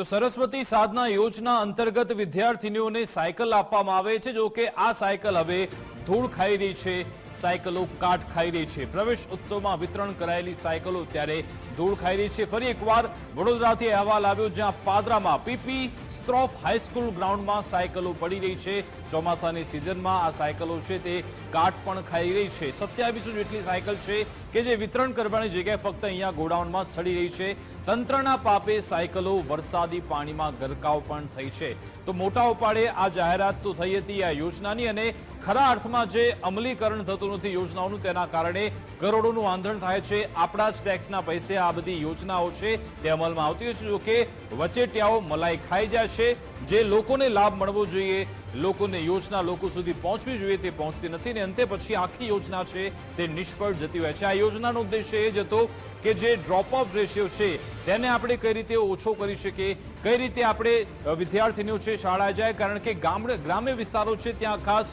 તો સરસ્વતી સાધના યોજના અંતર્ગત વિદ્યાર્થીનીઓને સાયકલ આપવામાં આવે છે. જો કે આ સાયકલ હવે ધૂળ ખાઈ રહી છે, સાયકલો કાટ ખાઈ રહી છે. પ્રવેશ ઉત્સવમાં વિતરણ કરાયેલી સાયકલો ત્યારે ધૂળ ખાઈ રહી છે. ફરી એકવાર વડોદરાથી અહેવાલ આવ્યો જ્યાં પાદરામાં પીપી સ્ટ્રોફ હાઈસ્કૂલ ગ્રાઉન્ડમાં સાયકલો પડી રહી છે. ચોમાસાની સિઝનમાં આ સાયકલો છે તે કાટ પણ ખાઈ રહી છે. સત્યાવીસો જેટલી સાયકલ છે કે જે વિતરણ કરવાની જગ્યાએ ફક્ત અહીંયા ગોડાઉનમાં સડી રહી છે. તંત્રના પાપે સાયકલો વરસાદી પાણીમાં ગરકાવ પણ થઈ છે. તો મોટા ઉપાડે આ જાહેરાત તો થઈ હતી આ યોજનાની અને ખરા અર્થમાં જે અમલીકરણ થતું નથી યોજનાઓનું તેના કારણે કરોડોનું આંધણ થાય છે. આપણા જ ટેક્સના પૈસે આ બધી યોજનાઓ છે તે અમલમાં આવતી હોય છે. જોકે વચેટિયાઓ મલાઈ ખાઈ જાય છે. જે લોકોને લાભ મળવો જોઈએ. લોકોને યોજના લોકો સુધી પહોંચવી જોઈએ તે પહોંચતી નથી ને અંતે પછી આખી યોજના છે તે નિષ્ફળ જતી હોય છે. આ યોજનાનો ઉદ્દેશ્ય એ જ હતો કે જે ડ્રોપ ઓફ રેશિયો છે તેને આપણે કઈ રીતે ઓછો કરી શકીએ, કઈ રીતે આપણે વિદ્યાર્થીનીઓ છે શાળાએ જાય, કારણ કે ગામડે, ગ્રામ્ય વિસ્તારો છે ત્યાં ખાસ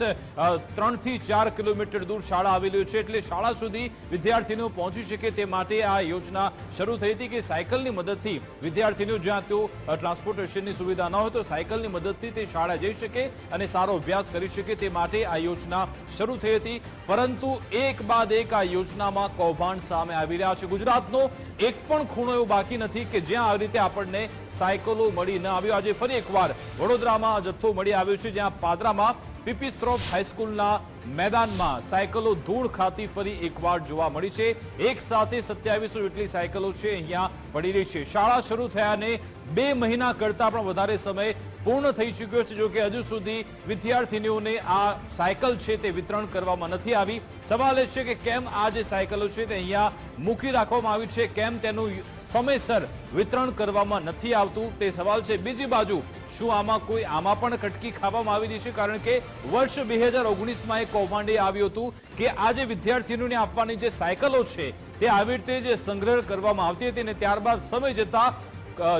ત્રણથી ચાર કિલોમીટર દૂર શાળા આવેલી છે એટલે શાળા સુધી વિદ્યાર્થીનીઓ પહોંચી શકે તે માટે આ યોજના શરૂ થઈ હતી કે સાયકલની મદદથી વિદ્યાર્થીનીઓ જ્યાં તેઓ ટ્રાન્સપોર્ટેશનની સુવિધા ન હોય તો સાયકલની મદદથી તે શાળા જઈ શકે અને સારો અભ્યાસ કરી શકે તે માટે આ યોજના શરૂ થઈ હતી. પરંતુ એક બાદ એક આ યોજનામાં કૌભાંડ સામે આવી રહ્યા છે. ગુજરાતનો એક પણ ખૂણો એવો બાકી નથી કે જ્યાં આવી રીતે આપણને સાયકલો મળી ન આવ્યો. આજે ફરી એકવાર વડોદરામાં જથ્થો મળી આવ્યો છે, જ્યાં પાદરામાં પીપી સ્ત્રોફ હાઈસ્કૂલના મેદાનમાં સાયકલો ધૂળ ખાતી ફરી એકવાર જોવા મળી છે. એક સાથે સત્યાવીસો જેટલી સાયકલો છે અહીંયા પડી રહી છે. શાળા શરૂ થયાને બે મહિના કરતા પણ વધારે સમય પૂર્ણ થઈ ચૂક્યો છે. જો કે હજુ સુધી વિદ્યાર્થીનીઓને આ સાયકલ છે તે વિતરણ કરવામાં નથી આવી. સવાલ એ છે કે કેમ આ જે સાયકલો છે તે અહીંયા મૂકી રાખવામાં આવી છે? કેમ તેનું સમયસર વિતરણ કરવામાં નથી આવતું? તે સવાલ છે. બીજી બાજુ, શું આમાં કોઈ આમાં પણ કટકી ખાવામાં આવી રહી છે? કારણ કે વર્ષ બે હજાર ઓગણીસમાં એક કૌભાંડે આવ્યું હતું કે આ જે વિદ્યાર્થીઓને આપવાની જે સાયકલો છે તે આવી રીતે જે સંગ્રહ કરવામાં આવતી હતી અને ત્યારબાદ સમય જતા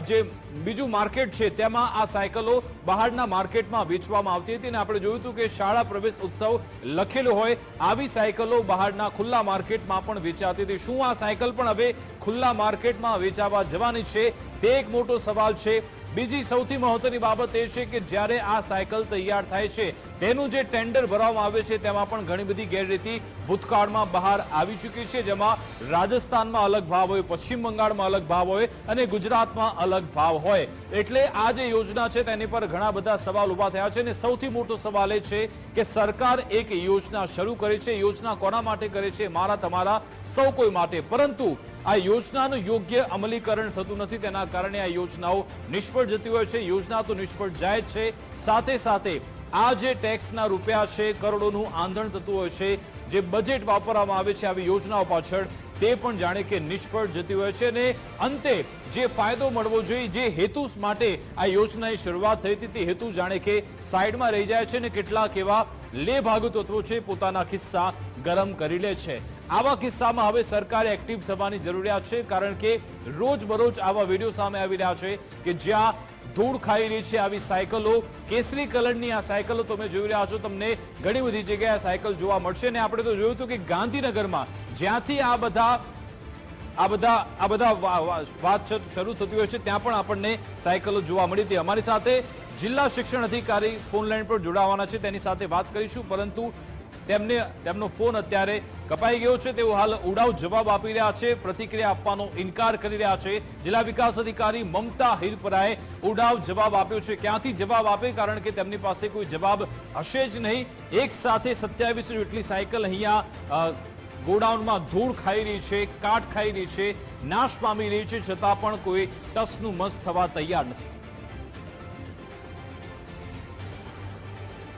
જે બીજું માર્કેટ છે, તેમાં આ સાયકલો બહારના માર્કેટમાં વેચવામાં આવતી હતી અને આપણે જોયું હતું કે શાળા પ્રવેશ ઉત્સવ લખેલો હોય, આવી સાયકલો બહારના ખુલ્લા માર્કેટમાં પણ વેચાતી હતી. શું આ સાયકલ પણ હવે ખુલ્લા માર્કેટમાં વેચાવા જવાની છે? તે એક મોટો સવાલ છે. બીજી સૌથી મહત્વની બાબત એ છે કે જ્યારે આ સાયકલ તૈયાર થાય છે, તેનું જે ટેન્ડર ભરવામાં આવે છે, તેમાં પણ ઘણી બધી ગેરરીતિ ભૂતકાળમાં બહાર આવી ચૂકી છે, જેમાં રાજસ્થાનમાં અલગ ભાવ હોય, પશ્ચિમ બંગાળમાં અલગ ભાવ હોય અને ગુજરાતમાં અલગ ભાવ હોય. એટલે આ જે યોજના છે, તેની પર ઘણા બધા સવાલ ઊભા થયા છે અને સૌથી મોટો સવાલ એ છે કે સરકાર એક યોજના શરૂ કરે છે. યોજના કોના માટે કરે છે, મારા તમારા સૌ કોઈ માટે. પરંતુ આ યોજનાનું યોગ્ય અમલીકરણ થતું નથી, તેના કારણે આ યોજનાઓ નિષ્ફળ જતી હોય છે યોજના તો નિષ્ફળ જાય જ છે. સાથે સાથે આ જે ટેક્સના રૂપિયા છે, કરોડોનું આંધણ થતું હોય છે, જે બજેટ વાપરવામાં આવે છે આવી યોજનાઓ પાછળ, તે પણ જાણે કે નિષ્ફળ જતી હોય છે અને અંતે જે ફાયદો મળવો જોઈએ, જે હેતુ માટે આ યોજનાની શરૂઆત થઈ હતી, તે હેતુ જાણે કે સાઈડમાં રહી જાય છે અને કેટલાક એવા લે ભાગુ તત્વો છે, પોતાના ખિસ્સા ગરમ કરી લે છે. આવા કિસ્સામાં હવે સરકારે એક્ટિવ થવાની જરૂરિયાત છે, કારણ કે રોજબરોજ આવા વીડિયો સામે આવી રહ્યા છે કે જ્યાં ધૂળ ખાઈ રહી છે આવી સાયકલો. કેસરી કલરની આ સાયકલો તમે જોઈ રહ્યા છો. તમને ઘણી બધી જગ્યાએ આ સાયકલ જોવા મળશે. અને આપણે તો જોયું હતું કે ગાંધીનગરમાં જ્યાંથી આ બધા આ બધા આ બધા વાત શરૂ થતી હોય છે, ત્યાં પણ આપણને સાયકલો જોવા મળી હતી. અમારી સાથે જિલ્લા શિક્ષણ અધિકારી ફોન લાઈન પર જોડાવાના છે. તેની સાથે વાત કરીશું. પરંતુ તેમને તેમનો ફોન અત્યારે કપાઈ ગયો છે. તેઓ હાલ ઉડાવ જવાબ આપી રહ્યા છે, પ્રતિક્રિયા આપવાનો ઇનકાર કરી રહ્યા છે. જિલ્લા વિકાસ અધિકારી મમતા હિરપરાએ ઉડાવ જવાબ આપ્યો છે. ક્યાંથી જવાબ આપે? કારણ કે તેમની પાસે કોઈ જવાબ હશે જ નહીં. એક સાથે સત્યાવીસો જેટલી સાયકલ અહીંયા ગોડાઉનમાં ધૂળ ખાઈ રહી છે, કાટ ખાઈ રહી છે, નાશ પામી રહી છે, છતાં પણ કોઈ ટસનું મસ થવા તૈયાર નથી.